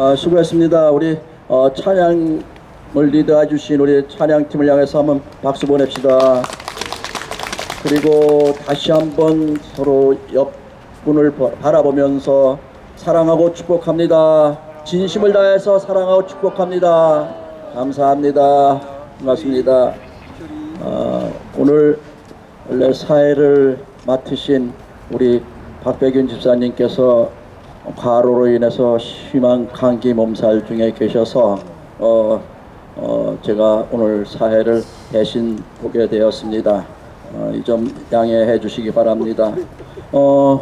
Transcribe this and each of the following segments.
어, 수고했습니다. 우리 어, 찬양을 리드해 주신 우리 찬양팀을 향해서 한번 박수 보냅시다. 그리고 다시 한번 서로 옆분을 바- 바라보면서 사랑하고 축복합니다. 진심을 다해서 사랑하고 축복합니다. 감사합니다. 반갑습니다. 어, 오늘 원래 사회를 맡으신 우리 박백윤 집사님께서 과로로 인해서 심한 감기 몸살 중에 계셔서 어, 어, 제가 오늘 사회를 대신 보게 되었습니다. 어, 이점 양해해 주시기 바랍니다. 어,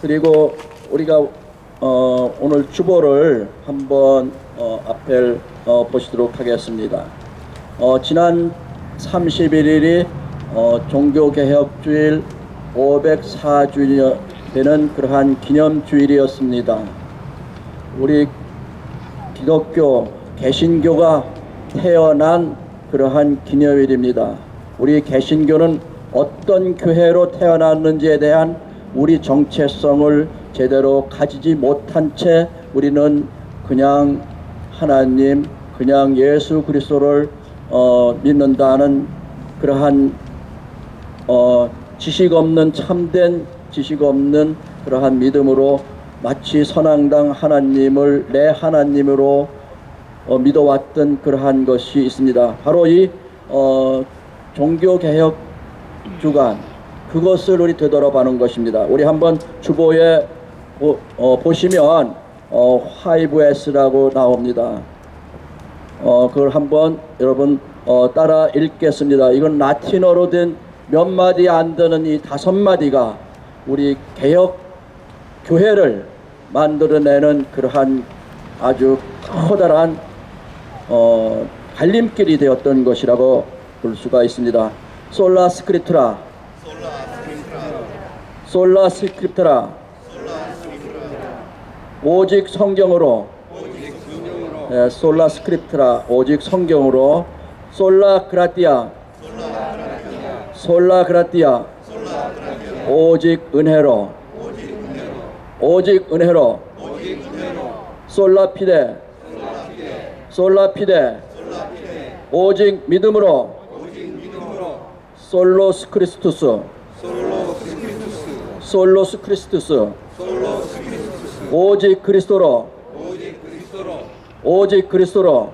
그리고 우리가 어, 오늘 주보를 한번 어, 앞에 어, 보시도록 하겠습니다. 어, 지난 31일이 어, 종교개혁주일 504주년 되는 그러한 기념주일이었습니다. 우리 기독교 개신교가 태어난 그러한 기념일입니다. 우리 개신교는 어떤 교회로 태어났는지에 대한 우리 정체성을 제대로 가지지 못한 채 우리는 그냥 하나님, 그냥 예수 그리스도를 어, 믿는다는 그러한 어, 지식 없는 참된 지식 없는 그러한 믿음으로 마치 선앙당 하나님을 내 하나님으로 어, 믿어왔던 그러한 것이 있습니다. 바로 이 어, 종교 개혁 주간 그것을 우리 되돌아보는 것입니다. 우리 한번 주보에 보, 어, 보시면 어, 5S라고 나옵니다. 어, 그걸 한번 여러분 어, 따라 읽겠습니다. 이건 라틴어로 된 몇 마디 안 되는 이 다섯 마디가 우리 개혁 교회를 만들어내는 그러한 아주 커다란 어, 갈림길이 되었던 것이라고 볼 수가 있습니다. 솔라 스크립트라, 솔라 스크립트라, 오직 성경으로, 예, 솔라 스크립트라, 오직 성경으로, 솔라 그라티아, 솔라 그라티아, 오직 은혜로, 오직 은혜로, 솔라 피데, 솔라 피데, 오직 믿음으로, 솔로스 크리스투스, 솔로스 크리스투스, 오직 그리스도로, 오직 그리스도로,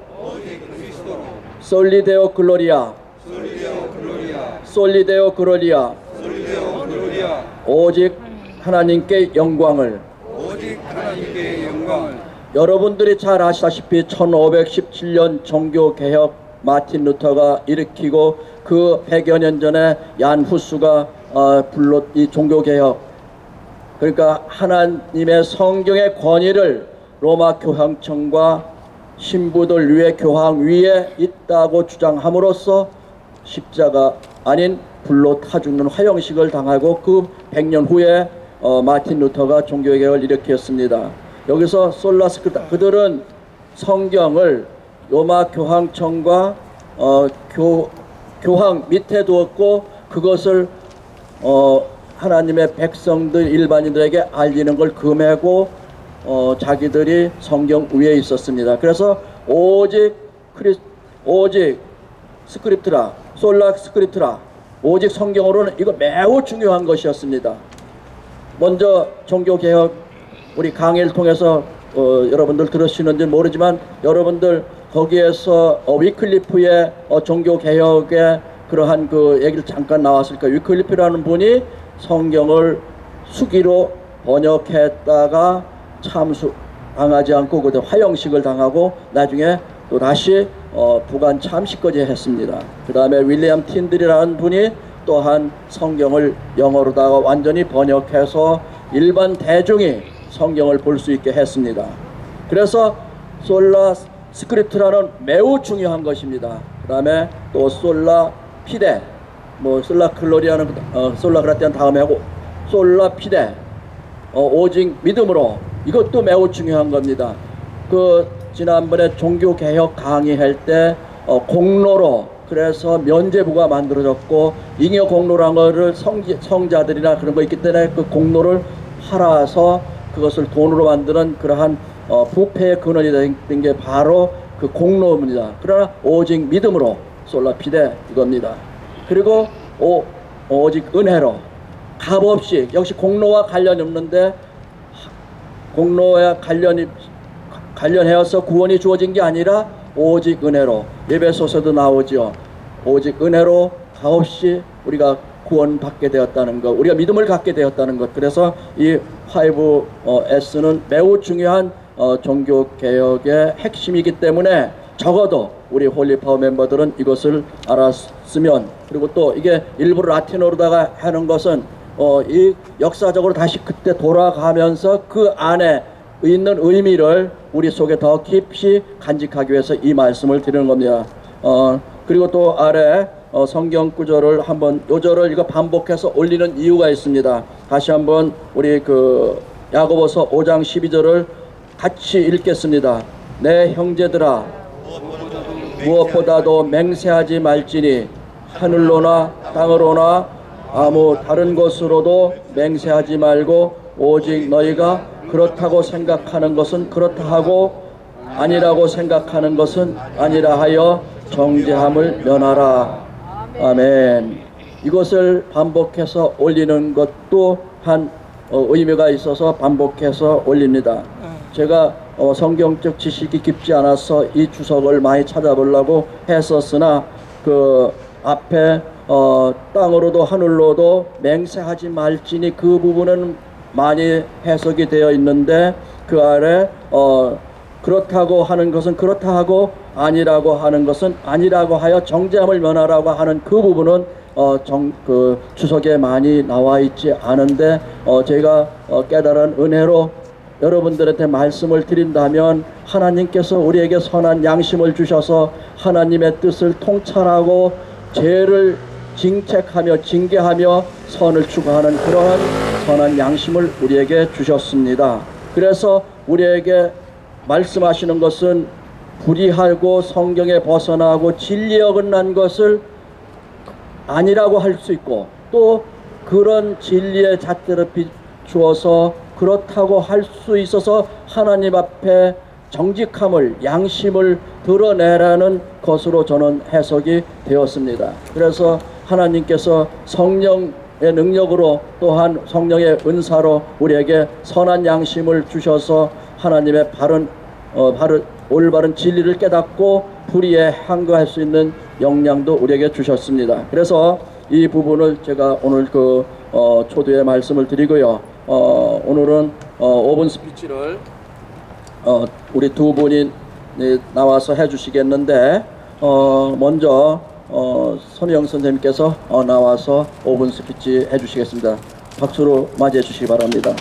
솔리데오 글로리아, 솔리데오 글로리아, 오직 하나님께 영광을. 오직 하나님께 영광을. 여러분들이 잘 아시다시피 1517년 종교 개혁 마틴 루터가 일으키고 그 100여 년 전에 얀 후스가 어, 불렀 이 종교 개혁. 그러니까 하나님의 성경의 권위를 로마 교황청과 신부들 위에 교황 위에 있다고 주장함으로써 십자가 아닌 불로 타 죽는 화형식을 당하고 그 100년 후에 어, 마틴 루터가 종교개혁을 일으켰습니다. 여기서 솔라스크다 그들은 성경을 로마 교황청과 어, 교, 교황 밑에 두었고 그것을 어, 하나님의 백성들 일반인들에게 알리는 걸 금하고 어, 자기들이 성경 위에 있었습니다. 그래서 오직 크리 오직 스크립트라 솔라 스크립트라 오직 성경으로는 이거 매우 중요한 것이었습니다. 먼저 종교 개혁 우리 강의를 통해서 어, 여러분들 들으시는지 모르지만 여러분들 거기에서 어, 위클리프의 어, 종교 개혁의 그러한 그 얘기를 잠깐 나왔을 거예요. 위클리프라는 분이 성경을 수기로 번역했다가 참수 당하지 않고 그 화형식을 당하고 나중에 또 다시 어, 부관 참식까지 했습니다. 그 다음에 윌리엄 틴들이라는 분이 또한 성경을 영어로다가 완전히 번역해서 일반 대중이 성경을 볼 수 있게 했습니다. 그래서 솔라 스크립트라는 매우 중요한 것입니다. 그 다음에 또 솔라 피데, 뭐 솔라 클로리아는 어, 솔라 그라티안 다음에 하고 솔라 피데, 어, 오직 믿음으로 이것도 매우 중요한 겁니다. 그 지난번에 종교 개혁 강의할 때 어, 공로로 그래서 면제부가 만들어졌고 잉여 공로란 거를 성, 성자들이나 그런 거 있기 때문에 그 공로를 팔아서 그것을 돈으로 만드는 그러한 어, 부패의 근원이 된 게 바로 그 공로입니다. 그러나 오직 믿음으로 솔라피데 이겁니다. 그리고 오, 오직 은혜로 값없이 역시 공로와 관련이 없는데 공로와 관련이 관련해서 구원이 주어진 게 아니라 오직 은혜로 예배소서도 나오지요. 오직 은혜로 값없이 우리가 구원받게 되었다는 것, 우리가 믿음을 갖게 되었다는 것. 그래서 이 5S는 매우 중요한 어, 종교 개혁의 핵심이기 때문에 적어도 우리 홀리파워 멤버들은 이것을 알았으면 그리고 또 이게 일부러 라틴어로다가 하는 것은 어, 이 역사적으로 다시 그때 돌아가면서 그 안에 있는 의미를 우리 속에 더 깊이 간직하기 위해서 이 말씀을 드리는 겁니다. 어, 그리고 또 아래 어, 성경 구절을 한번 요절을 이거 반복해서 올리는 이유가 있습니다. 다시 한번 우리 그 야고보서 5장 12절을 같이 읽겠습니다. 내 형제들아 무엇보다도 맹세하지 말지니 하늘로나 땅으로나 아무 다른 것으로도 맹세하지 말고 오직 너희가 그렇다고 생각하는 것은 그렇다 하고 아니라고 생각하는 것은 아니라 하여 정죄함을 면하라. 아멘. 이것을 반복해서 올리는 것도 한 어, 의미가 있어서 반복해서 올립니다. 제가 어, 성경적 지식이 깊지 않아서 이 주석을 많이 찾아보려고 했었으나 그 앞에 어, 땅으로도 하늘로도 맹세하지 말지니 그 부분은 많이 해석이 되어 있는데 그 아래 어, 그렇다고 하는 것은 그렇다 하고 아니라고 하는 것은 아니라고 하여 정죄함을 면하라고 하는 그 부분은 어, 정, 그 주석에 많이 나와 있지 않은데 어, 제가 어, 깨달은 은혜로 여러분들한테 말씀을 드린다면 하나님께서 우리에게 선한 양심을 주셔서 하나님의 뜻을 통찰하고 죄를 징책하며 징계하며 선을 추구하는 그러한 선한 양심을 우리에게 주셨습니다. 그래서 우리에게 말씀하시는 것은 불의하고 성경에 벗어나고 진리에 어긋난 것을 아니라고 할 수 있고 또 그런 진리의 잣대를 비추어서 그렇다고 할 수 있어서 하나님 앞에 정직함을 양심을 드러내라는 것으로 저는 해석이 되었습니다. 그래서 하나님께서 성령의 능력으로 또한 성령의 은사로 우리에게 선한 양심을 주셔서 하나님의 바른 어, 바른 올바른 진리를 깨닫고 불의에 항거할 수 있는 역량도 우리에게 주셨습니다. 그래서 이 부분을 제가 오늘 그 어, 초두에 말씀을 드리고요. 어, 오늘은 어, 5분 스피치를 어, 우리 두 분이 네, 나와서 해주시겠는데 어, 먼저 어, 손혜영 선생님께서 어, 나와서 5분 스피치 해주시겠습니다. 박수로 맞이해 주시기 바랍니다.